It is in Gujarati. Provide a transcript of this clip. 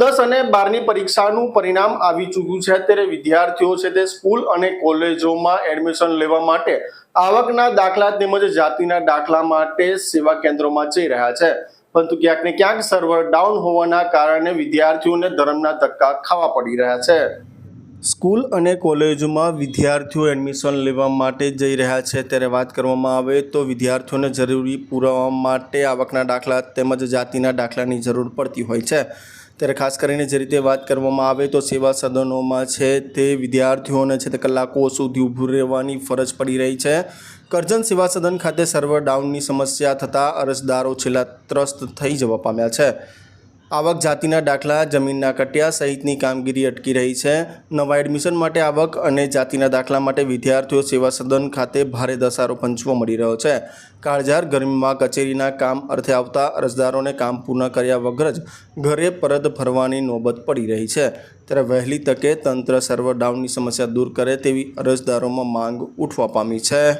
દસ અને બારની પરીક્ષાનું પરિણામ આવી ચૂક્યું છે. ત્યારે વિદ્યાર્થીઓ છે તે સ્કૂલ અને કોલેજોમાં એડમિશન લેવા માટે આવકના દાખલા તેમજ જાતિના દાખલા માટે સેવા કેન્દ્રોમાં જઈ રહ્યા છે. પરંતુ ક્યાંક ને ક્યાંક સર્વર ડાઉન હોવાના કારણે વિદ્યાર્થીઓને ધર્મના ધક્કા ખાવા પડી રહ્યા છે. સ્કૂલ અને કોલેજોમાં વિદ્યાર્થીઓ એડમિશન લેવા માટે જઈ રહ્યા છે. ત્યારે વાત કરવામાં આવે તો વિદ્યાર્થીઓને જરૂરી પુરાવા માટે આવકના દાખલા તેમજ જાતિના દાખલાની જરૂર પડતી હોય છે. ત્યારે ખાસ કરીને જે રીતે વાત કરવામાં આવે તો સેવા સદનોમાં છે તે વિદ્યાર્થીઓને છે તે કલાકો સુધી ઊભું રહેવાની ફરજ પડી રહી છે. કરજણ સેવા સદન ખાતે સર્વર ડાઉનની સમસ્યા થતાં અરજદારો છેલ્લા ત્રસ્ત થઈ જવા પામ્યા છે. આવક જાતિના દાખલા, જમીનના કટિયા સહિતની કામગીરી અટકી રહી છે. નવા એડમિશન માટે આવક અને જાતિના દાખલા માટે વિદ્યાર્થીઓ સેવા સદન ખાતે ભારે ધસારો પંચવો મળી રહ્યો છે. કાળઝાર ગરમીમાં કચેરીના કામ અર્થે આવતા અરજદારોને કામ પૂર્ણ કર્યા વગર જ ઘરે પરત ફરવાની નોબત પડી રહી છે. ત્યારે વહેલી તકે તંત્ર સર્વર ડાઉનની સમસ્યા દૂર કરે તેવી અરજદારોમાં માંગ ઉઠવા પામી છે.